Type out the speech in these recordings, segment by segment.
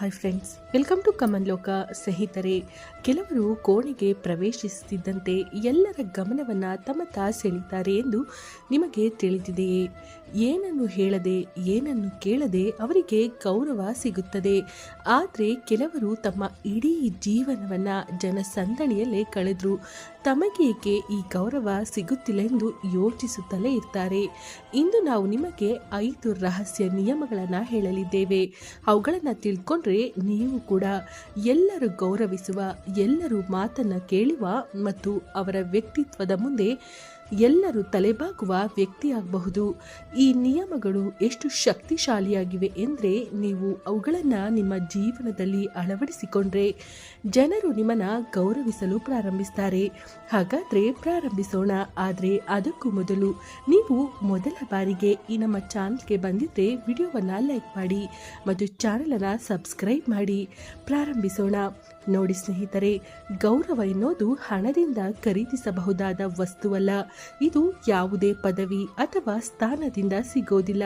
Hi friends welcome to ಕಮನ್ ಲೋಕ ಸ್ನೇಹಿತರೆ, ಕೆಲವರು ಕೋಣೆಗೆ ಪ್ರವೇಶಿಸುತ್ತಿದ್ದಂತೆ ಎಲ್ಲರ ಗಮನವನ್ನು ತಮ್ಮತ್ತ ಸೆಳೀತಾರೆ ಎಂದು ನಿಮಗೆ ತಿಳಿದಿದೆಯೇ? ಏನನ್ನು ಹೇಳದೆ, ಏನನ್ನು ಕೇಳದೆ ಅವರಿಗೆ ಗೌರವ ಸಿಗುತ್ತದೆ. ಆದರೆ ಕೆಲವರು ತಮ್ಮ ಇಡೀ ಜೀವನವನ್ನು ಜನಸಂದಣಿಯಲ್ಲೇ ಕಳೆದ್ರು. ತಮಗೇಕೆ ಈ ಗೌರವ ಸಿಗುತ್ತಿಲ್ಲ ಎಂದು ಯೋಚಿಸುತ್ತಲೇ ಇರ್ತಾರೆ. ಇಂದು ನಾವು ನಿಮಗೆ ಐದು ರಹಸ್ಯ ನಿಯಮಗಳನ್ನು ಹೇಳಲಿದ್ದೇವೆ. ಅವುಗಳನ್ನು ತಿಳ್ಕೊಂಡ್ರೆ ನೀವು ಕೂಡ ಎಲ್ಲರೂ ಗೌರವಿಸುವ, ಎಲ್ಲರೂ ಮಾತನ್ನು ಕೇಳುವ ಮತ್ತು ಅವರ ವ್ಯಕ್ತಿತ್ವದ ಮುಂದೆ ಎಲ್ಲರೂ ತಲೆಬಾಗುವ ವ್ಯಕ್ತಿಯಾಗಬಹುದು. ಈ ನಿಯಮಗಳು ಎಷ್ಟು ಶಕ್ತಿಶಾಲಿಯಾಗಿವೆ ಎಂದರೆ ನೀವು ಅವುಗಳನ್ನು ನಿಮ್ಮ ಜೀವನದಲ್ಲಿ ಅಳವಡಿಸಿಕೊಂಡ್ರೆ ಜನರು ನಿಮ್ಮನ್ನು ಗೌರವಿಸಲು ಪ್ರಾರಂಭಿಸ್ತಾರೆ. ಹಾಗಾದರೆ ಪ್ರಾರಂಭಿಸೋಣ. ಆದರೆ ಅದಕ್ಕೂ ಮೊದಲು ನೀವು ಮೊದಲ ಬಾರಿಗೆ ಈ ನಮ್ಮ ಚಾನಲ್ಗೆ ಬಂದಿದ್ದರೆ ವಿಡಿಯೋವನ್ನು ಲೈಕ್ ಮಾಡಿ ಮತ್ತು ಚಾನಲನ್ನು ಸಬ್ಸ್ಕ್ರೈಬ್ ಮಾಡಿ. ಪ್ರಾರಂಭಿಸೋಣ. ನೋಡಿ ಸ್ನೇಹಿತರೆ, ಗೌರವ ಎನ್ನುವುದು ಹಣದಿಂದ ಖರೀದಿಸಬಹುದಾದ ವಸ್ತುವಲ್ಲ. ಇದು ಯಾವುದೇ ಪದವಿ ಅಥವಾ ಸ್ಥಾನದಿಂದ ಸಿಗೋದಿಲ್ಲ.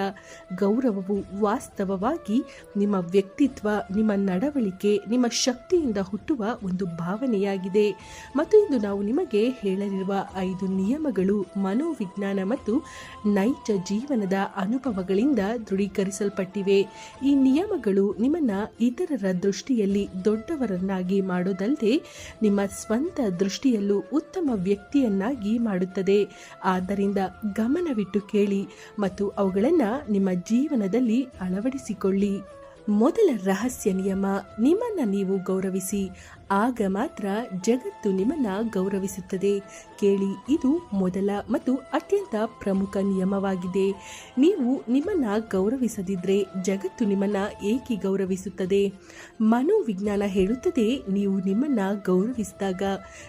ಗೌರವವು ವಾಸ್ತವವಾಗಿ ನಿಮ್ಮ ವ್ಯಕ್ತಿತ್ವ, ನಿಮ್ಮ ನಡವಳಿಕೆ, ನಿಮ್ಮ ಶಕ್ತಿಯಿಂದ ಹುಟ್ಟುವ ಒಂದು ಭಾವನೆಯಾಗಿದೆ. ಮತ್ತು ಇಂದು ನಾವು ನಿಮಗೆ ಹೇಳಲಿರುವ ಐದು ನಿಯಮಗಳು ಮನೋವಿಜ್ಞಾನ ಮತ್ತು ನೈಜ ಜೀವನದ ಅನುಭವಗಳಿಂದ ದೃಢೀಕರಿಸಲ್ಪಟ್ಟಿವೆ. ಈ ನಿಯಮಗಳು ನಿಮ್ಮನ್ನ ಇತರರ ದೃಷ್ಟಿಯಲ್ಲಿ ದೊಡ್ಡವರನ್ನಾಗಿ ಮಾಡೋದಲ್ಲದೆ ನಿಮ್ಮ ಸ್ವಂತ ದೃಷ್ಟಿಯಲ್ಲೂ ಉತ್ತಮ ವ್ಯಕ್ತಿಯನ್ನಾಗಿ ಮಾಡುತ್ತದೆ. ಆದ್ದರಿಂದ ಗಮನವಿಟ್ಟು ಕೇಳಿ ಮತ್ತು ಅವುಗಳನ್ನು ನಿಮ್ಮ ಜೀವನದಲ್ಲಿ ಅಳವಡಿಸಿಕೊಳ್ಳಿ. ಮೊದಲ ರಹಸ್ಯ ನಿಯಮ ನಿಮ್ಮನ್ನ ನೀವು ಗೌರವಿಸಿ ಆಗ ಮಾತ್ರ ಜಗತ್ತು ನಿಮ್ಮನ್ನ ಗೌರವಿಸುತ್ತದೆ. ಕೇಳಿ, ಇದು ಮೊದಲ ಮತ್ತು ಅತ್ಯಂತ ಪ್ರಮುಖ ನಿಯಮವಾಗಿದೆ. ನೀವು ನಿಮ್ಮನ್ನ ಗೌರವಿಸದಿದ್ರೆ ಜಗತ್ತು ನಿಮ್ಮನ್ನ ಏಕೆ ಗೌರವಿಸುತ್ತದೆ? ಮನೋವಿಜ್ಞಾನ ಹೇಳುತ್ತದೆ, ನೀವು ನಿಮ್ಮನ್ನ ಗೌರವಿಸಿದಾಗ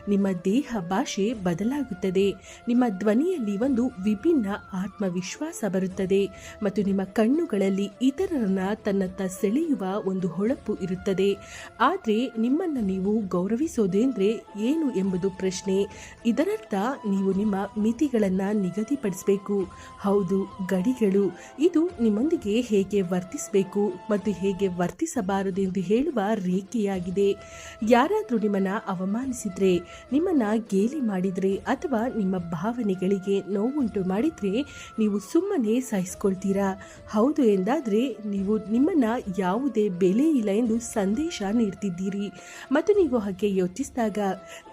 ನಿಮ್ಮ ದೇಹ ಭಾಷೆ ಬದಲಾಗುತ್ತದೆ. ನಿಮ್ಮ ಧ್ವನಿಯಲ್ಲಿ ಒಂದು ವಿಭಿನ್ನ ಆತ್ಮವಿಶ್ವಾಸ ಬರುತ್ತದೆ ಮತ್ತು ನಿಮ್ಮ ಕಣ್ಣುಗಳಲ್ಲಿ ಇತರರನ್ನ ತನ್ನತ್ತ ಸೆಳೆಯುವ ಒಂದು ಹೊಳಪು ಇರುತ್ತದೆ. ಆದರೆ ನಿಮ್ಮನ್ನ ನೀವು ಗೌರವಿಸೋದೇಂದ್ರೆ ಏನು ಎಂಬುದು ಪ್ರಶ್ನೆ. ಇದರರ್ಥ, ನೀವು ನಿಮ್ಮ ಮಿತಿಗಳನ್ನು ನಿಗದಿಪಡಿಸಬೇಕು. ಹೌದು, ಗಡಿಗಳು. ಇದು ನಿಮ್ಮೊಂದಿಗೆ ಹೇಗೆ ವರ್ತಿಸಬೇಕು ಮತ್ತು ಹೇಗೆ ವರ್ತಿಸಬಾರದು ಎಂದು ಹೇಳುವ ರೇಖೆಯಾಗಿದೆ. ಯಾರಾದರೂ ನಿಮ್ಮನ್ನು ಅವಮಾನಿಸಿದರೆ, ನಿಮ್ಮನ್ನು ಗೇಲಿ ಮಾಡಿದರೆ ಅಥವಾ ನಿಮ್ಮ ಭಾವನೆಗಳಿಗೆ ನೋವುಂಟು ಮಾಡಿದರೆ, ನೀವು ಸುಮ್ಮನೆ ಸಹಿಸ್ಕೊಳ್ತೀರಾ? ಹೌದು ಎಂದಾದರೆ, ನೀವು ನಿಮ್ಮನ್ನು ಯಾವುದೇ ಬೆಲೆ ಇಲ್ಲ ಎಂದು ಸಂದೇಶ ನೀಡ್ತಿದ್ದೀರಿ. ಮತ್ತು ನೀವು ಹಾಗೆ ಯೋಚಿಸಿದಾಗ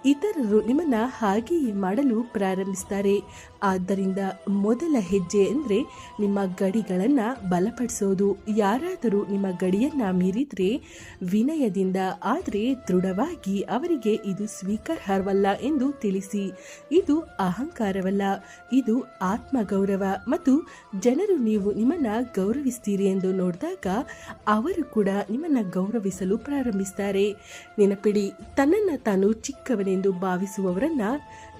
ಇತರರು ನಿಮ್ಮನ್ನ ಹಾಗೆಯೇ ಮಾಡಲು ಪ್ರಾರಂಭಿಸ್ತಾರೆ. ಆದ್ದರಿಂದ ಮೊದಲ ಹೆಜ್ಜೆ ಅಂದರೆ ನಿಮ್ಮ ಗಡಿಗಳನ್ನು ಬಲಪಡಿಸೋದು. ಯಾರಾದರೂ ನಿಮ್ಮ ಗಡಿಯನ್ನು ಮೀರಿದರೆ ವಿನಯದಿಂದ, ಆದರೆ ದೃಢವಾಗಿ ಅವರಿಗೆ ಇದು ಸ್ವೀಕಾರಾರ್ಹವಲ್ಲ ಎಂದು ತಿಳಿಸಿ. ಇದು ಅಹಂಕಾರವಲ್ಲ, ಇದು ಆತ್ಮಗೌರವ ಮತ್ತು ಜನರು ನೀವು ನಿಮ್ಮನ್ನು ಗೌರವಿಸ್ತೀರಿ ಎಂದು ನೋಡಿದಾಗ ಅವರು ಕೂಡ ನಿಮ್ಮನ್ನು ಗೌರವಿಸಲು ಪ್ರಾರಂಭಿಸ್ತಾರೆ. ನೆನಪಿಡಿ, ತನ್ನನ್ನು ತಾನು ಚಿಕ್ಕವನೆಂದು ಭಾವಿಸುವವರನ್ನ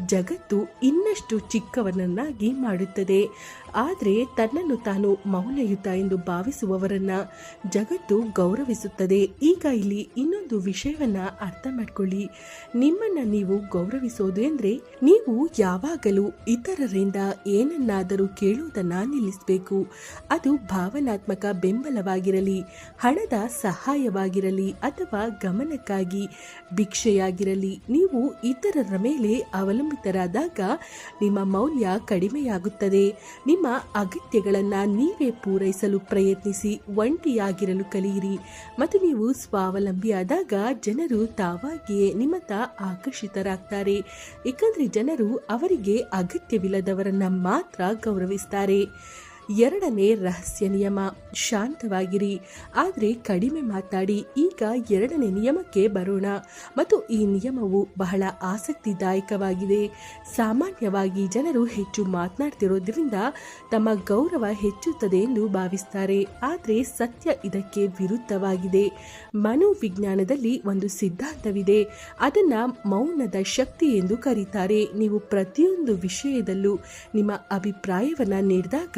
ಜಗತ್ತು ಇನ್ನಷ್ಟು ಚಿಕ್ಕವನನ್ನಾಗಿ ಮಾಡುತ್ತದೆ. ಆದರೆ ತನ್ನನ್ನು ತಾನು ಮೌಲ್ಯಯುತ ಎಂದು ಭಾವಿಸುವವರನ್ನ ಜಗತ್ತು ಗೌರವಿಸುತ್ತದೆ. ಈಗ ಇಲ್ಲಿ ಇನ್ನೊಂದು ವಿಷಯವನ್ನ ಅರ್ಥ ಮಾಡ್ಕೊಳ್ಳಿ. ನಿಮ್ಮನ್ನ ನೀವು ಗೌರವಿಸೋದು ಎಂದ್ರೆ ನೀವು ಯಾವಾಗಲೂ ಇತರರಿಂದ ಏನನ್ನಾದರೂ ಕೇಳುವುದನ್ನ ನಿಲ್ಲಿಸಬೇಕು. ಅದು ಭಾವನಾತ್ಮಕ ಬೆಂಬಲವಾಗಿರಲಿ, ಹಣದ ಸಹಾಯವಾಗಿರಲಿ ಅಥವಾ ಗಮನಕ್ಕಾಗಿ ಭಿಕ್ಷೆಯಾಗಿರಲಿ, ನೀವು ಇತರರ ಮೇಲೆ ಅವಲಂಬಿತರಾದಾಗ ನಿಮ್ಮ ಮೌಲ್ಯ ಕಡಿಮೆಯಾಗುತ್ತದೆ. ಅಗತ್ಯಗಳನ್ನು ನೀವೇ ಪೂರೈಸಲು ಪ್ರಯತ್ನಿಸಿ ಒಂಟಿಯಾಗಿರಲು ಕಲಿಯಿರಿ. ಮತ್ತು ನೀವು ಸ್ವಾವಲಂಬಿಯಾದಾಗ ಜನರು ತಾವಾಗಿಯೇ ನಿಮ್ಮತ್ತ ಆಕರ್ಷಿತರಾಗ್ತಾರೆ. ಏಕೆಂದರೆ ಜನರು ಅವರಿಗೆ ಅಗತ್ಯವಿಲ್ಲದವರನ್ನು ಮಾತ್ರ ಗೌರವಿಸ್ತಾರೆ. ಎರಡನೇ ರಹಸ್ಯ ನಿಯಮ. ಶಾಂತವಾಗಿರಿ. ಆದರೆ ಕಡಿಮೆ ಮಾತಾಡಿ, ಈಗ ಎರಡನೇ ನಿಯಮಕ್ಕೆ ಬರೋಣ. ಮತ್ತು ಈ ನಿಯಮವು ಬಹಳ ಆಸಕ್ತಿದಾಯಕವಾಗಿದೆ. ಸಾಮಾನ್ಯವಾಗಿ ಜನರು ಹೆಚ್ಚು ಮಾತನಾಡ್ತಿರೋದ್ರಿಂದ ತಮ್ಮ ಗೌರವ ಹೆಚ್ಚುತ್ತದೆ ಎಂದು ಭಾವಿಸ್ತಾರೆ. ಆದರೆ ಸತ್ಯ ಇದಕ್ಕೆ ವಿರುದ್ಧವಾಗಿದೆ. ಮನೋವಿಜ್ಞಾನದಲ್ಲಿ ಒಂದು ಸಿದ್ಧಾಂತವಿದೆ. ಅದನ್ನ ಮೌನದ ಶಕ್ತಿ ಎಂದು ಕರೀತಾರೆ. ನೀವು ಪ್ರತಿಯೊಂದು ವಿಷಯದಲ್ಲೂ ನಿಮ್ಮ ಅಭಿಪ್ರಾಯವನ್ನ ನೀಡಿದಾಗ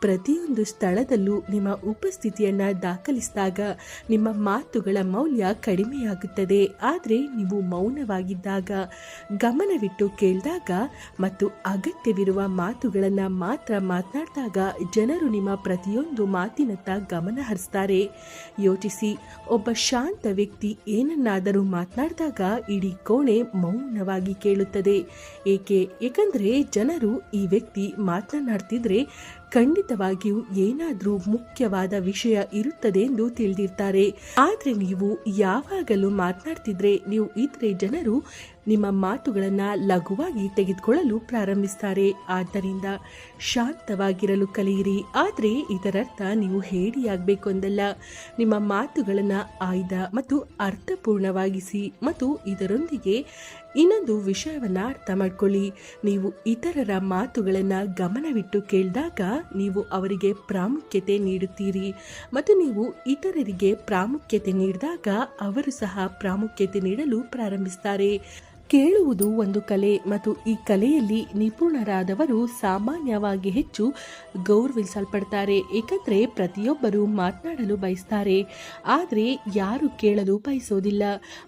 ಪ್ರತಿಯೊಂದು ಸ್ಥಳದಲ್ಲೂ ನಿಮ್ಮ ಉಪಸ್ಥಿತಿಯನ್ನು ದಾಖಲಿಸಿದಾಗ ನಿಮ್ಮ ಮಾತುಗಳ ಮೌಲ್ಯ ಕಡಿಮೆಯಾಗುತ್ತದೆ. ಆದರೆ ನೀವು ಮೌನವಾಗಿದ್ದಾಗ, ಗಮನವಿಟ್ಟು ಕೇಳಿದಾಗ ಮತ್ತು ಅಗತ್ಯವಿರುವ ಮಾತುಗಳನ್ನು ಮಾತ್ರ ಮಾತನಾಡಿದಾಗ ಜನರು ನಿಮ್ಮ ಪ್ರತಿಯೊಂದು ಮಾತಿನತ್ತ ಗಮನ ಹರಿಸ್ತಾರೆ. ಯೋಚಿಸಿ, ಒಬ್ಬ ಶಾಂತ ವ್ಯಕ್ತಿ ಏನನ್ನಾದರೂ ಮಾತನಾಡಿದಾಗ ಇಡೀ ಕೋಣೆ ಮೌನವಾಗಿ ಕೇಳುತ್ತದೆ. ಏಕೆ? ಏಕೆಂದರೆ ಜನರು ಈ ವ್ಯಕ್ತಿ ಮಾತನಾಡ್ತಿದ್ರೆ ಖಂಡಿತವಾಗಿಯೂ ಏನಾದರೂ ಮುಖ್ಯವಾದ ವಿಷಯ ಇರುತ್ತದೆ ಎಂದು ತಿಳಿದಿರ್ತಾರೆ. ಆದರೆ ನೀವು ಯಾವಾಗಲೂ ಮಾತನಾಡ್ತಿದ್ರೆ ನೀವು ಇದ್ರೆ ಜನರು ನಿಮ್ಮ ಮಾತುಗಳನ್ನ ಲಘುವಾಗಿ ತೆಗೆದುಕೊಳ್ಳಲು ಪ್ರಾರಂಭಿಸ್ತಾರೆ. ಆದ್ದರಿಂದ ಶಾಂತವಾಗಿರಲು ಕಲಿಯಿರಿ. ಆದರೆ ಇದರರ್ಥ ನೀವು ಹೇಡಿಯಾಗಬೇಕು ಎಂದಲ್ಲ ನಿಮ್ಮ ಮಾತುಗಳನ್ನು ಆಯ್ದ ಮತ್ತು ಅರ್ಥಪೂರ್ಣವಾಗಿಸಿ ಮತ್ತು ಇದರೊಂದಿಗೆ ಇನ್ನೊಂದು ವಿಷಯವನ್ನು ಅರ್ಥ ಮಾಡ್ಕೊಳ್ಳಿ. ನೀವು ಇತರರ ಮಾತುಗಳನ್ನು ಗಮನವಿಟ್ಟು ಕೇಳಿದಾಗ ನೀವು ಅವರಿಗೆ ಪ್ರಾಮುಖ್ಯತೆ ನೀಡುತ್ತೀರಿ. ಮತ್ತು ನೀವು ಇತರರಿಗೆ ಪ್ರಾಮುಖ್ಯತೆ ನೀಡಿದಾಗ ಅವರು ಸಹ ಪ್ರಾಮುಖ್ಯತೆ ನೀಡಲು ಪ್ರಾರಂಭಿಸ್ತಾರೆ. ಕೇಳುವುದು ಒಂದು ಕಲೆ ಮತ್ತು ಈ ಕಲೆಯಲ್ಲಿ ನಿಪುಣರಾದವರು ಸಾಮಾನ್ಯವಾಗಿ ಹೆಚ್ಚು ಗೌರವಿಸಲ್ಪಡ್ತಾರೆ, ಏಕೆಂದರೆ ಪ್ರತಿಯೊಬ್ಬರು ಮಾತನಾಡಲು ಬಯಸ್ತಾರೆ. ಆದರೆ ಯಾರು ಕೇಳಲು ಬಯಸೋದಿಲ್ಲ.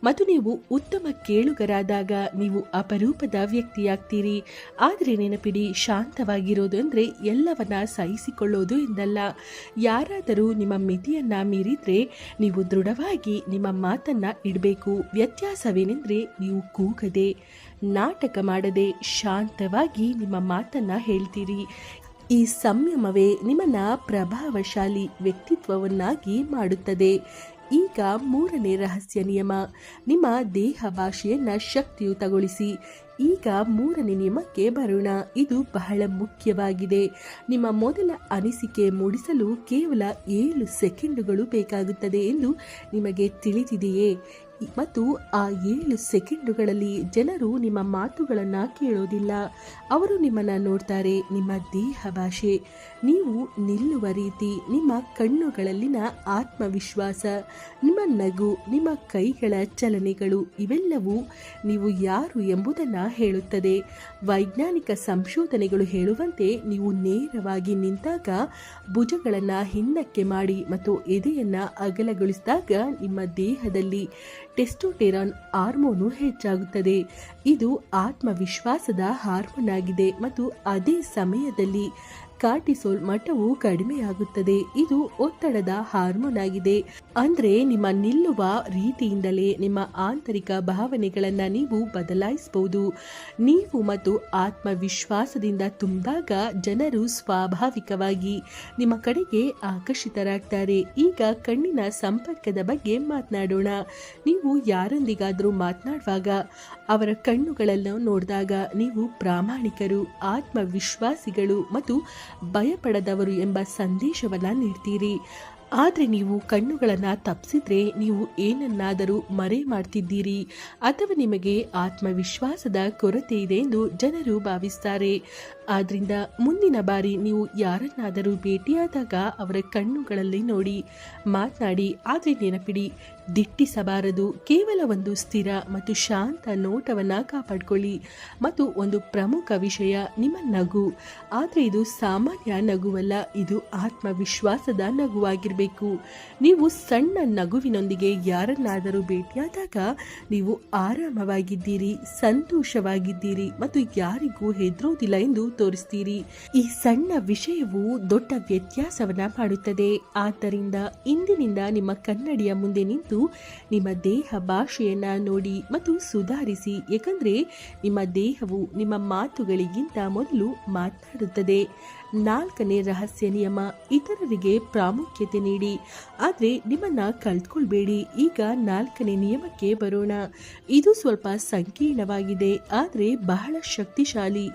ಮತ್ತು ನೀವು ಉತ್ತಮ ಕೇಳುಗರಾದಾಗ ನೀವು ಅಪರೂಪದ ವ್ಯಕ್ತಿಯಾಗ್ತೀರಿ. ಆದರೆ ನೆನಪಿಡಿ, ಶಾಂತವಾಗಿರೋದು ಅಂದರೆ ಎಲ್ಲವನ್ನ ಸಹಿಸಿಕೊಳ್ಳೋದು ಎಂದಲ್ಲ. ಯಾರಾದರೂ ನಿಮ್ಮ ಮಿತಿಯನ್ನು ಮೀರಿದರೆ ನೀವು ದೃಢವಾಗಿ ನಿಮ್ಮ ಮಾತನ್ನು ಇಡಬೇಕು. ವ್ಯತ್ಯಾಸವೇನೆಂದರೆ ನೀವು ನಾಟಕ ಮಾಡದೆ ಶಾಂತವಾಗಿ ನಿಮ್ಮ ಮಾತನ್ನ ಹೇಳ್ತೀರಿ. ಈ ಸಂಯಮವೇ ನಿಮ್ಮನ್ನ ಪ್ರಭಾವಶಾಲಿ ವ್ಯಕ್ತಿತ್ವವನ್ನಾಗಿ ಮಾಡುತ್ತದೆ. ಈಗ ಮೂರನೇ ರಹಸ್ಯ ನಿಯಮ. ನಿಮ್ಮ ದೇಹ ಭಾಷೆಯನ್ನ ಶಕ್ತಿಯುತಗೊಳಿಸಿ ಈಗ ಮೂರನೇ ನಿಯಮಕ್ಕೆ ಬರೋಣ. ಇದು ಬಹಳ ಮುಖ್ಯವಾಗಿದೆ. ನಿಮ್ಮ ಮೊದಲ ಅನಿಸಿಕೆ ಮೂಡಿಸಲು ಕೇವಲ ಏಳು ಸೆಕೆಂಡುಗಳು ಬೇಕಾಗುತ್ತದೆ ಎಂದು ನಿಮಗೆ ತಿಳಿದಿದೆಯೇ? ಮತ್ತು ಆ ಏಳು ಸೆಕೆಂಡುಗಳಲ್ಲಿ ಜನರು ನಿಮ್ಮ ಮಾತುಗಳನ್ನು ಕೇಳೋದಿಲ್ಲ. ಅವರು ನಿಮ್ಮನ್ನು ನೋಡ್ತಾರೆ, ನಿಮ್ಮ ದೇಹ ಭಾಷೆ. ನೀವು ನಿಲ್ಲುವ ರೀತಿ, ನಿಮ್ಮ ಕಣ್ಣುಗಳಲ್ಲಿನ ಆತ್ಮವಿಶ್ವಾಸ, ನಿಮ್ಮ ನಗು, ನಿಮ್ಮ ಕೈಗಳ ಚಲನೆಗಳು, ಇವೆಲ್ಲವೂ ನೀವು ಯಾರು ಎಂಬುದನ್ನು ಹೇಳುತ್ತದೆ. ವೈಜ್ಞಾನಿಕ ಸಂಶೋಧನೆಗಳು ಹೇಳುವಂತೆ ನೀವು ನೇರವಾಗಿ ನಿಂತಾಗ ಭುಜಗಳನ್ನು ಹಿಂದಕ್ಕೆ ಮಾಡಿ ಮತ್ತು ಎದೆಯನ್ನು ಅಗಲಗೊಳಿಸಿದಾಗ ನಿಮ್ಮ ದೇಹದಲ್ಲಿ ಟೆಸ್ಟೋಟೆರಾನ್ ಹಾರ್ಮೋನು ಹೆಚ್ಚಾಗುತ್ತದೆ. ಇದು ಆತ್ಮವಿಶ್ವಾಸದ ಹಾರ್ಮೋನ್ ಆಗಿದೆ ಮತ್ತು ಅದೇ ಸಮಯದಲ್ಲಿ ಕಾರ್ಟಿಸೋಲ್ ಮಟ್ಟವು ಕಡಿಮೆಯಾಗುತ್ತದೆ. ಇದು ಒತ್ತಡದ ಹಾರ್ಮೋನ್ ಆಗಿದೆ. ಅಂದ್ರೆ ನಿಮ್ಮ ನಿಲ್ಲುವ ರೀತಿಯಿಂದಲೇ ನಿಮ್ಮ ಆಂತರಿಕ ಭಾವನೆಗಳನ್ನು ನೀವು ಬದಲಾಯಿಸಬಹುದು ನೀವು ಮತ್ತು ಆತ್ಮವಿಶ್ವಾಸದಿಂದ ತುಂಬಿದಾಗ ಜನರು ಸ್ವಾಭಾವಿಕವಾಗಿ ನಿಮ್ಮ ಕಡೆಗೆ ಆಕರ್ಷಿತರಾಗ್ತಾರೆ. ಈಗ ಕಣ್ಣಿನ ಸಂಪರ್ಕದ ಬಗ್ಗೆ ಮಾತನಾಡೋಣ. ನೀವು ಯಾರೊಂದಿಗಾದರೂ ಮಾತನಾಡುವಾಗ, ಅವರ ಕಣ್ಣುಗಳನ್ನು ನೋಡಿದಾಗ ನೀವು ಪ್ರಾಮಾಣಿಕರು, ಆತ್ಮವಿಶ್ವಾಸಿಗಳು ಮತ್ತು ಭಯಪಡದವರು ಎಂಬ ಸಂದೇಶವನ್ನ ನೀಡ್ತೀರಿ. ಆದರೆ ನೀವು ಕಣ್ಣುಗಳನ್ನು ತಪ್ಪಿಸಿದ್ರೆ ನೀವು ಏನನ್ನಾದರೂ ಮರೆ ಮಾಡ್ತಿದ್ದೀರಿ. ಅಥವಾ ನಿಮಗೆ ಆತ್ಮವಿಶ್ವಾಸದ ಕೊರತೆ ಇದೆ ಎಂದು ಜನರು ಭಾವಿಸ್ತಾರೆ. ಆದ್ದರಿಂದ ಮುಂದಿನ ಬಾರಿ ನೀವು ಯಾರನ್ನಾದರೂ ಭೇಟಿಯಾದಾಗ ಅವರ ಕಣ್ಣುಗಳಲ್ಲಿ ನೋಡಿ, ಮಾತನಾಡಿ, ಆದರೆ ನೆನಪಿಡಿ. ದಿಟ್ಟಿಸಬಾರದು. ಕೇವಲ ಒಂದು ಸ್ಥಿರ ಮತ್ತು ಶಾಂತ ನೋಟವನ್ನು ಕಾಪಾಡಿಕೊಳ್ಳಿ. ಮತ್ತು ಒಂದು ಪ್ರಮುಖ ವಿಷಯ, ನಿಮ್ಮ ನಗು. ಆದರೆ ಇದು ಸಾಮಾನ್ಯ ನಗುವಲ್ಲ, ಇದು ಆತ್ಮವಿಶ್ವಾಸದ ನಗುವಾಗಿರಬೇಕು. ನೀವು ಸಣ್ಣ ನಗುವಿನೊಂದಿಗೆ ಯಾರನ್ನಾದರೂ ಭೇಟಿಯಾದಾಗ ನೀವು ಆರಾಮವಾಗಿದ್ದೀರಿ, ಸಂತೋಷವಾಗಿದ್ದೀರಿ ಮತ್ತು ಯಾರಿಗೂ ಹೆದರೋದಿಲ್ಲ ಎಂದು ತೋರಿಸ್ತೀರಿ. ಈ ಸಣ್ಣ ವಿಷಯವು ದೊಡ್ಡ ವ್ಯತ್ಯಾಸವನ್ನ ಮಾಡುತ್ತದೆ. ಆದ್ದರಿಂದ ಇಂದಿನಿಂದ ನಿಮ್ಮ ಕನ್ನಡಿಯ ಮುಂದೆ ನಿಂತು ನಿಮ್ಮ ದೇಹ ಭಾಷೆಯನ್ನ ನೋಡಿ ಮತ್ತು ಸುಧಾರಿಸಿ. ಏಕೆಂದರೆ ನಿಮ್ಮ ದೇಹವು ನಿಮ್ಮ ಮಾತುಗಳಿಗಿಂತ ಮೊದಲು ಮಾತನಾಡುತ್ತದೆ. ನಾಲ್ಕನೇ ರಹಸ್ಯ ನಿಯಮ, ಇತರರಿಗೆ ಪ್ರಾಮುಖ್ಯತೆ ನೀಡಿ. ಆದರೆ ನಿಮ್ಮನ್ನ ಕಳೆದುಕೊಳ್ಬೇಡಿ ಈಗ ನಾಲ್ಕನೇ ನಿಯಮಕ್ಕೆ ಬರೋಣ. ಇದು ಸ್ವಲ್ಪ ಸಂಕೀರ್ಣವಾಗಿದೆ, ಆದರೆ ಬಹಳ ಶಕ್ತಿಶಾಲಿ.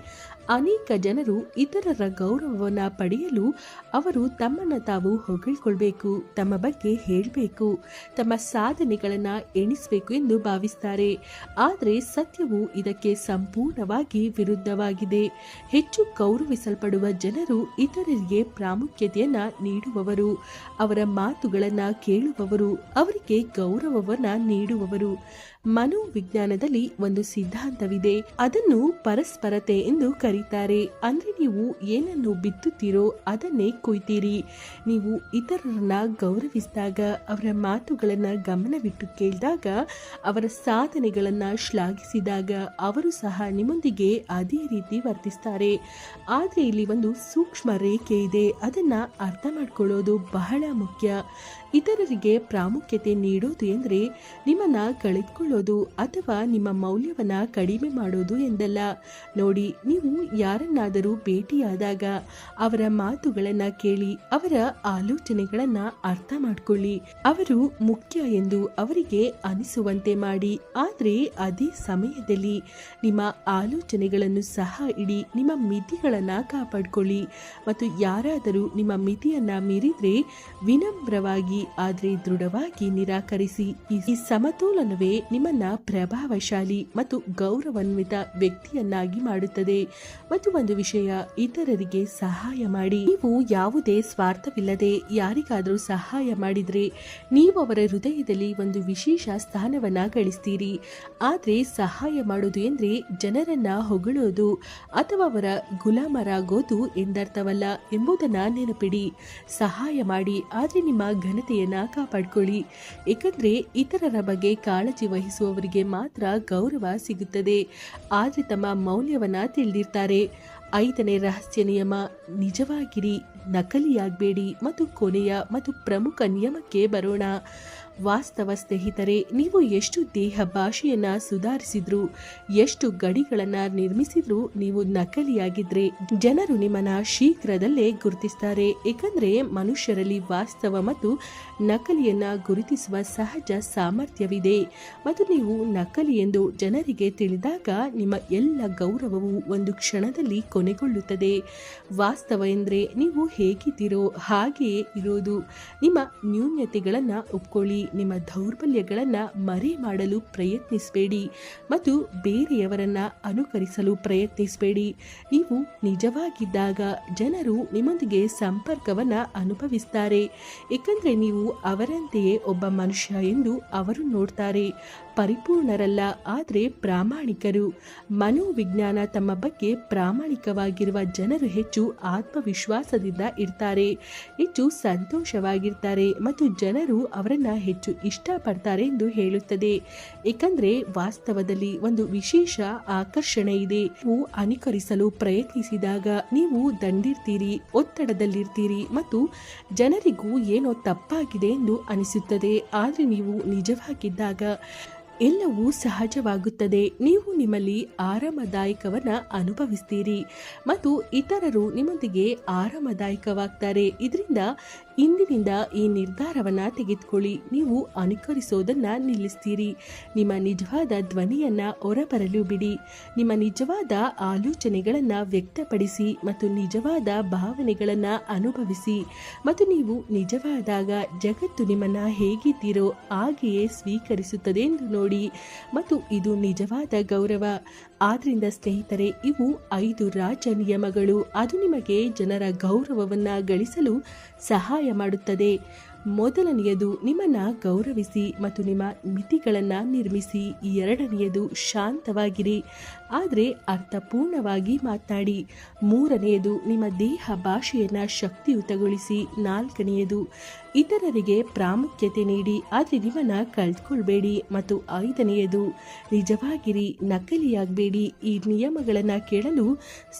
ಅನೇಕ ಜನರು ಇತರರ ಗೌರವವನ್ನು ಪಡೆಯಲು ಅವರು ತಮ್ಮನ್ನು ತಾವು ಹೊಗಳಿಕೊಳ್ಬೇಕು, ತಮ್ಮ ಬಗ್ಗೆ ಹೇಳಬೇಕು, ತಮ್ಮ ಸಾಧನೆಗಳನ್ನು ಎಣಿಸಬೇಕು ಎಂದು ಭಾವಿಸ್ತಾರೆ. ಆದರೆ ಸತ್ಯವು ಇದಕ್ಕೆ ಸಂಪೂರ್ಣವಾಗಿ ವಿರುದ್ಧವಾಗಿದೆ. ಹೆಚ್ಚು ಗೌರವಿಸಲ್ಪಡುವ ಜನರು ಇತರರಿಗೆ ಪ್ರಾಮುಖ್ಯತೆಯನ್ನು ನೀಡುವವರು, ಅವರ ಮಾತುಗಳನ್ನು ಕೇಳುವವರು, ಅವರಿಗೆ ಗೌರವವನ್ನು ನೀಡುವವರು. ಮನೋವಿಜ್ಞಾನದಲ್ಲಿ ಒಂದು ಸಿದ್ಧಾಂತವಿದೆ. ಅದನ್ನು ಪರಸ್ಪರತೆ ಎಂದು ಕರೆ ಕರೀತಾರೆ. ಅಂದರೆ ನೀವು ಏನನ್ನು ಬಿತ್ತುತ್ತೀರೋ ಅದನ್ನೇ ಕೊಯ್ತೀರಿ. ನೀವು ಇತರರನ್ನ ಗೌರವಿಸಿದಾಗ, ಅವರ ಮಾತುಗಳನ್ನು ಗಮನವಿಟ್ಟು ಕೇಳಿದಾಗ, ಅವರ ಸಾಧನೆಗಳನ್ನು ಶ್ಲಾಘಿಸಿದಾಗ, ಅವರು ಸಹ ನಿಮ್ಮೊಂದಿಗೆ ಅದೇ ರೀತಿ ವರ್ತಿಸ್ತಾರೆ. ಆದರೆ ಇಲ್ಲಿ ಒಂದು ಸೂಕ್ಷ್ಮ ರೇಖೆ ಇದೆ. ಅದನ್ನು ಅರ್ಥ ಮಾಡ್ಕೊಳ್ಳೋದು ಬಹಳ ಮುಖ್ಯ. ಇತರರಿಗೆ ಪ್ರಾಮುಖ್ಯತೆ ನೀಡೋದು ಎಂದರೆ ನಿಮ್ಮನ್ನ ಕಳೆದುಕೊಳ್ಳೋದು ಅಥವಾ ನಿಮ್ಮ ಮೌಲ್ಯವನ್ನ ಕಡಿಮೆ ಮಾಡೋದು ಎಂದಲ್ಲ. ನೋಡಿ, ನೀವು ಯಾರನ್ನಾದರೂ ಭೇಟಿಯಾದಾಗ ಅವರ ಮಾತುಗಳನ್ನ ಕೇಳಿ ಅವರ ಆಲೋಚನೆಗಳನ್ನ ಅರ್ಥ ಮಾಡಿಕೊಳ್ಳಿ. ಅವರು ಮುಖ್ಯ ಎಂದು ಅವರಿಗೆ ಅನಿಸುವಂತೆ ಮಾಡಿ. ಆದರೆ ಅದೇ ಸಮಯದಲ್ಲಿ ನಿಮ್ಮ ಆಲೋಚನೆಗಳನ್ನು ಸಹ ಇಡಿ, ನಿಮ್ಮ ಮಿತಿಗಳನ್ನ ಕಾಪಾಡಿಕೊಳ್ಳಿ. ಮತ್ತು ಯಾರಾದರೂ ನಿಮ್ಮ ಮಿತಿಯನ್ನ ಮೀರಿದರೆ ವಿನಮ್ರವಾಗಿ ಆದರೆ ದೃಢವಾಗಿ ನಿರಾಕರಿಸಿ. ಈ ಸಮತೋಲನವೇ ನಿಮ್ಮನ್ನ ಪ್ರಭಾವಶಾಲಿ ಮತ್ತು ಗೌರವಾನ್ವಿತ ವ್ಯಕ್ತಿಯನ್ನಾಗಿ ಮಾಡುತ್ತದೆ. ಮತ್ತು ಒಂದು ವಿಷಯ ಇತರರಿಗೆ ಸಹಾಯ ಮಾಡಿ. ನೀವು ಯಾವುದೇ ಸ್ವಾರ್ಥವಿಲ್ಲದೆ ಯಾರಿಗಾದರೂ ಸಹಾಯ ಮಾಡಿದ್ರೆ ನೀವು ಅವರ ಹೃದಯದಲ್ಲಿ ಒಂದು ವಿಶೇಷ ಸ್ಥಾನವನ್ನ ಗಳಿಸ್ತೀರಿ. ಆದರೆ ಸಹಾಯ ಮಾಡೋದು ಎಂದ್ರೆ ಜನರನ್ನ ಹೊಗಳೋದು ಅಥವಾ ಅವರ ಗುಲಾಮರಾಗೋದು ಎಂದರ್ಥವಲ್ಲ ಎಂಬುದನ್ನ ನೆನಪಿಡಿ. ಸಹಾಯ ಮಾಡಿ, ಆದರೆ ನಿಮ್ಮ ಘನತೆಯನ್ನ ಕಾಪಾಡಿಕೊಳ್ಳಿ. ಏಕೆಂದ್ರೆ ಇತರರ ಬಗ್ಗೆ ಕಾಳಜಿ ವಹಿಸುವವರಿಗೆ ಮಾತ್ರ ಗೌರವ ಸಿಗುತ್ತದೆ. ಆದರೆ ತಮ್ಮ ಮೌಲ್ಯವನ್ನ ತಿಳಿದಿರ್ತಾರೆ. ಐದನೇ ರಹಸ್ಯ ನಿಯಮ, ನಿಜವಾಗಿರಿ, ನಕಲಿಯಾಗಬೇಡಿ ಮತ್ತು ಕೊನೆಯ ಮತ್ತು ಪ್ರಮುಖ ನಿಯಮಕ್ಕೆ ಬರೋಣ. ವಾಸ್ತವ ಸ್ನೇಹಿತರೆ, ನೀವು ಎಷ್ಟು ದೇಹ ಭಾಷೆಯನ್ನ ಸುಧಾರಿಸಿದ್ರು, ಎಷ್ಟು ಗಡಿಗಳನ್ನ ನಿರ್ಮಿಸಿದ್ರು ನೀವು ನಕಲಿಯಾಗಿದ್ರೆ ಜನರು ನಿಮ್ಮನ್ನ ಶೀಘ್ರದಲ್ಲೇ ಗುರುತಿಸ್ತಾರೆ. ಏಕೆಂದ್ರೆ ಮನುಷ್ಯರಲ್ಲಿ ವಾಸ್ತವ ಮತ್ತು ನಕಲಿಯನ್ನ ಗುರುತಿಸುವ ಸಹಜ ಸಾಮರ್ಥ್ಯವಿದೆ. ಮತ್ತು ನೀವು ನಕಲಿ ಎಂದು ಜನರಿಗೆ ತಿಳಿದಾಗ ನಿಮ್ಮ ಎಲ್ಲ ಗೌರವವು ಒಂದು ಕ್ಷಣದಲ್ಲಿ ಕೊನೆಗೊಳ್ಳುತ್ತದೆ. ವಾಸ್ತವ ಎಂದರೆ ನೀವು ಹೇಗಿದ್ದೀರೋ ಹಾಗೆಯೇ ಇರೋದು. ನಿಮ್ಮ ನ್ಯೂನ್ಯತೆಗಳನ್ನು ಒಪ್ಕೊಳ್ಳಿ. ನಿಮ್ಮ ದೌರ್ಬಲ್ಯಗಳನ್ನು ಮರೆ ಮಾಡಲು ಪ್ರಯತ್ನಿಸಬೇಡಿ ಮತ್ತು ಬೇರೆಯವರನ್ನ ಅನುಕರಿಸಲು ಪ್ರಯತ್ನಿಸಬೇಡಿ. ನೀವು ನಿಜವಾಗಿದ್ದಾಗ ಜನರು ನಿಮ್ಮೊಂದಿಗೆ ಸಂಪರ್ಕವನ್ನು ಅನುಭವಿಸ್ತಾರೆ. ಏಕೆಂದರೆ ನೀವು ಅವರಂತೆಯೇ ಒಬ್ಬ ಮನುಷ್ಯ ಎಂದು ಅವರು ನೋಡ್ತಾರೆ. ಪರಿಪೂರ್ಣರಲ್ಲ, ಆದರೆ ಪ್ರಾಮಾಣಿಕರು. ಮನೋವಿಜ್ಞಾನ ತಮ್ಮ ಬಗ್ಗೆ ಪ್ರಾಮಾಣಿಕವಾಗಿರುವ ಜನರು ಹೆಚ್ಚು ಆತ್ಮವಿಶ್ವಾಸದಿಂದ ಇರ್ತಾರೆ. ಹೆಚ್ಚು ಸಂತೋಷವಾಗಿರ್ತಾರೆ ಮತ್ತು ಜನರು ಅವರನ್ನ ಹೆಚ್ಚು ಇಷ್ಟಪಡ್ತಾರೆ ಎಂದು ಹೇಳುತ್ತದೆ. ಏಕೆಂದರೆ ವಾಸ್ತವದಲ್ಲಿ ಒಂದು ವಿಶೇಷ ಆಕರ್ಷಣೆ ಇದೆ. ನೀವು ಅನುಕರಿಸಲು ಪ್ರಯತ್ನಿಸಿದಾಗ ನೀವು ದಂಡಿರ್ತೀರಿ, ಒತ್ತಡದಲ್ಲಿರ್ತೀರಿ ಮತ್ತು ಜನರಿಗೂ ಏನೋ ತಪ್ಪಾಗಿದೆ ಎಂದು ಅನಿಸುತ್ತದೆ. ಆದರೆ ನೀವು ನಿಜವಾಗಿದ್ದಾಗ ಎಲ್ಲವೂ ಸಹಜವಾಗುತ್ತದೆ. ನೀವು ನಿಮ್ಮಲ್ಲಿ ಆರಾಮದಾಯಕವನ್ನು ಅನುಭವಿಸ್ತೀರಿ ಮತ್ತು ಇತರರು ನಿಮ್ಮೊಂದಿಗೆ ಆರಾಮದಾಯಕವಾಗ್ತಾರೆ. ಇದರಿಂದ ಇಂದಿನಿಂದ ಈ ನಿರ್ಧಾರವನ್ನ ತೆಗೆದುಕೊಳ್ಳಿ. ನೀವು ಅನುಕರಿಸೋದನ್ನ ನಿಲ್ಲಿಸ್ತೀರಿ. ನಿಮ್ಮ ನಿಜವಾದ ಧ್ವನಿಯನ್ನ ಹೊರಬರಲು ಬಿಡಿ. ನಿಮ್ಮ ನಿಜವಾದ ಆಲೋಚನೆಗಳನ್ನ ವ್ಯಕ್ತಪಡಿಸಿ ಮತ್ತು ನಿಜವಾದ ಭಾವನೆಗಳನ್ನ ಅನುಭವಿಸಿ ಮತ್ತು ನೀವು ನಿಜವಾದಾಗ ಜಗತ್ತು ನಿಮ್ಮನ್ನ ಹೇಗಿದ್ದೀರೋ ಹಾಗೆಯೇ ಸ್ವೀಕರಿಸುತ್ತದೆ ಎಂದು ನೋಡಿ. ಮತ್ತು ಇದು ನಿಜವಾದ ಗೌರವ. ಆದ್ರಿಂದ ಸ್ನೇಹಿತರೆ, ಇವು ಐದು ರಾಜ ನಿಯಮಗಳು. ಅದು ನಿಮಗೆ ಜನರ ಗೌರವವನ್ನು ಗಳಿಸಲು ಸಹಾಯ ಮಾಡುತ್ತದೆ. ಮೊದಲನೆಯದು, ನಿಮ್ಮನ್ನ ಗೌರವಿಸಿ ಮತ್ತು ನಿಮ್ಮ ಮಿತಿಗಳನ್ನು ನಿರ್ಮಿಸಿ. ಎರಡನೆಯದು, ಶಾಂತವಾಗಿರಿ. ಆದರೆ ಅರ್ಥಪೂರ್ಣವಾಗಿ ಮಾತನಾಡಿ. ಮೂರನೆಯದು, ನಿಮ್ಮ ದೇಹ ಭಾಷೆಯನ್ನು ಶಕ್ತಿಯುತಗೊಳಿಸಿ. ನಾಲ್ಕನೆಯದು ಇತರರಿಗೆ ಪ್ರಾಮುಖ್ಯತೆ ನೀಡಿ ಆದರೆ ನಿಮ್ಮನ್ನ ಕಳೆದುಕೊಳ್ಬೇಡಿ ಮತ್ತು ಐದನೆಯದು, ನಿಜವಾಗಿರಿ ನಕಲಿಯಾಗಬೇಡಿ. ಈ ನಿಯಮಗಳನ್ನು ಕೇಳಲು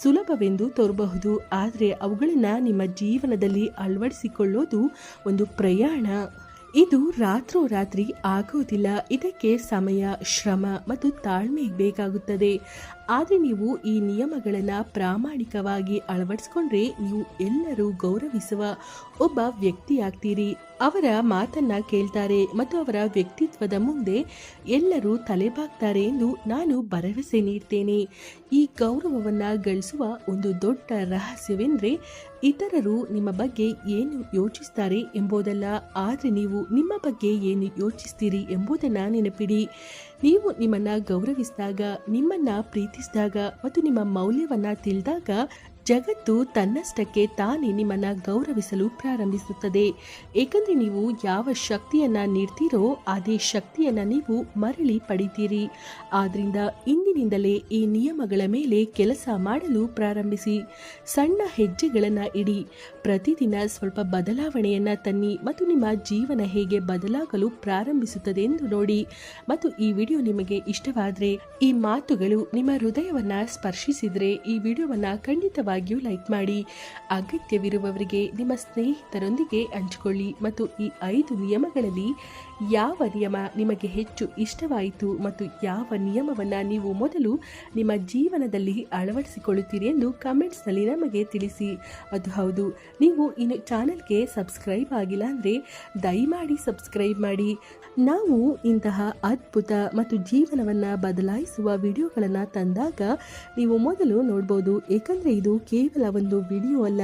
ಸುಲಭವೆಂದು ತೋರಬಹುದು. ಆದರೆ ಅವುಗಳನ್ನು ನಿಮ್ಮ ಜೀವನದಲ್ಲಿ ಅಳವಡಿಸಿಕೊಳ್ಳೋದು ಒಂದು ಪ್ರಯಾಣ. ಇದು ರಾತ್ರೋರಾತ್ರಿ ಆಗೋದಿಲ್ಲ. ಇದಕ್ಕೆ ಸಮಯ, ಶ್ರಮ ಮತ್ತು ತಾಳ್ಮೆ ಬೇಕಾಗುತ್ತದೆ. ಆದರೆ ನೀವು ಈ ನಿಯಮಗಳನ್ನು ಪ್ರಾಮಾಣಿಕವಾಗಿ ಅಳವಡಿಸ್ಕೊಂಡ್ರೆ ನೀವು ಎಲ್ಲರೂ ಗೌರವಿಸುವ ಒಬ್ಬ ವ್ಯಕ್ತಿಯಾಗ್ತೀರಿ. ಅವರ ಮಾತನ್ನ ಕೇಳ್ತಾರೆ ಮತ್ತು ಅವರ ವ್ಯಕ್ತಿತ್ವದ ಮುಂದೆ ಎಲ್ಲರೂ ತಲೆಬಾಗ್ತಾರೆ ಎಂದು ನಾನು ಭರವಸೆ ನೀಡ್ತೇನೆ. ಈ ಗೌರವವನ್ನು ಗಳಿಸುವ ಒಂದು ದೊಡ್ಡ ರಹಸ್ಯವೆಂದರೆ ಇತರರು ನಿಮ್ಮ ಬಗ್ಗೆ ಏನು ಯೋಚಿಸ್ತಾರೆ ಎಂಬುದಲ್ಲ. ಆದರೆ ನೀವು ನಿಮ್ಮ ಬಗ್ಗೆ ಏನು ಯೋಚಿಸ್ತೀರಿ ಎಂಬುದನ್ನು ನೆನಪಿಡಿ. ನೀವು ನಿಮ್ಮನ್ನ ಗೌರವಿಸಿದಾಗ, ನಿಮ್ಮನ್ನ ಪ್ರೀತಿಸಿದಾಗ ಮತ್ತು ನಿಮ್ಮ ಮೌಲ್ಯವನ್ನ ತಿಳಿದಾಗ ಜಗತ್ತು ತನ್ನಷ್ಟಕ್ಕೆ ತಾನೇ ನಿಮ್ಮನ್ನ ಗೌರವಿಸಲು ಪ್ರಾರಂಭಿಸುತ್ತದೆ. ಏಕೆಂದರೆ ನೀವು ಯಾವ ಶಕ್ತಿಯನ್ನ ನೀಡ್ತೀರೋ, ಅದೇ ಶಕ್ತಿಯನ್ನ ನೀವು ಮರಳಿ ಪಡಿತೀರಿ. ಆದ್ರಿಂದ ಇಂದಿನ ಇಂದಿನಿಂದಲೇ ಈ ನಿಯಮಗಳ ಮೇಲೆ ಕೆಲಸ ಮಾಡಲು ಪ್ರಾರಂಭಿಸಿ. ಸಣ್ಣ ಹೆಜ್ಜೆಗಳನ್ನು ಇಡಿ. ಪ್ರತಿದಿನ ಸ್ವಲ್ಪ ಬದಲಾವಣೆಯನ್ನು ತನ್ನಿ ಮತ್ತು ನಿಮ್ಮ ಜೀವನ ಹೇಗೆ ಬದಲಾಗಲು ಪ್ರಾರಂಭಿಸುತ್ತದೆ ಎಂದು ನೋಡಿ. ಮತ್ತು ಈ ವಿಡಿಯೋ ನಿಮಗೆ ಇಷ್ಟವಾದರೆ ಈ ಮಾತುಗಳು ನಿಮ್ಮ ಹೃದಯವನ್ನು ಸ್ಪರ್ಶಿಸಿದರೆ ಈ ವಿಡಿಯೋವನ್ನು ಖಂಡಿತವಾಗಿಯೂ ಲೈಕ್ ಮಾಡಿ. ಅಗತ್ಯವಿರುವವರಿಗೆ ನಿಮ್ಮ ಸ್ನೇಹಿತರೊಂದಿಗೆ ಹಂಚಿಕೊಳ್ಳಿ ಮತ್ತು ಈ ಐದು ನಿಯಮಗಳಲ್ಲಿ ಯಾವ ನಿಯಮ ನಿಮಗೆ ಹೆಚ್ಚು ಇಷ್ಟವಾಯಿತು ಮತ್ತು ಯಾವ ನಿಯಮವನ್ನು ನೀವು ಮೊದಲು ನಿಮ್ಮ ಜೀವನದಲ್ಲಿ ಅಳವಡಿಸಿಕೊಳ್ಳುತ್ತೀರಿ ಎಂದು ಕಮೆಂಟ್ಸ್ನಲ್ಲಿ ನಮಗೆ ತಿಳಿಸಿ. ಅದು ಹೌದು, ನೀವು ಇನ್ನು ಚಾನಲ್ಗೆ ಸಬ್ಸ್ಕ್ರೈಬ್ ಆಗಿಲ್ಲ ಅಂದರೆ ದಯಮಾಡಿ ಸಬ್ಸ್ಕ್ರೈಬ್ ಮಾಡಿ. ನಾವು ಇಂತಹ ಅದ್ಭುತ ಮತ್ತು ಜೀವನವನ್ನು ಬದಲಾಯಿಸುವ ವಿಡಿಯೋಗಳನ್ನು ತಂದಾಗ ನೀವು ಮೊದಲು ನೋಡ್ಬೋದು, ಏಕೆಂದರೆ ಇದು ಕೇವಲ ಒಂದು ವಿಡಿಯೋ ಅಲ್ಲ.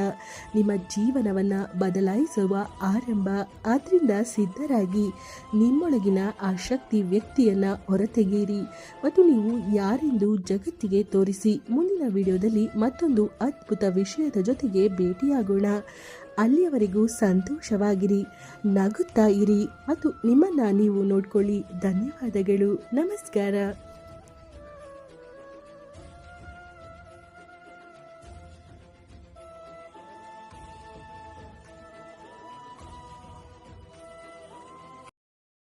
ನಿಮ್ಮ ಜೀವನವನ್ನು ಬದಲಾಯಿಸುವ ಆರಂಭ ಆದ್ದರಿಂದ ಸಿದ್ಧರಾಗಿ. ನಿಮ್ಮೊಳಗಿನ ಆ ಶಕ್ತಿ ವ್ಯಕ್ತಿಯನ್ನು ಹೊರತೆಗೆಯಿರಿ. ಮತ್ತು ನೀವು ಯಾರೆಂದು ಜಗತ್ತಿಗೆ ತೋರಿಸಿ, ಮುಂದಿನ ವಿಡಿಯೋದಲ್ಲಿ ಮತ್ತೊಂದು ಅದ್ಭುತ ವಿಷಯದ ಜೊತೆಗೆ ಭೇಟಿಯಾಗೋಣ. ಅಲ್ಲಿಯವರೆಗೂ ಸಂತೋಷವಾಗಿರಿ, ನಗುತ್ತಾ ಇರಿ, ಮತ್ತು ನಿಮ್ಮನ್ನ ನೀವು ನೋಡ್ಕೊಳ್ಳಿ. ಧನ್ಯವಾದಗಳು. ನಮಸ್ಕಾರ.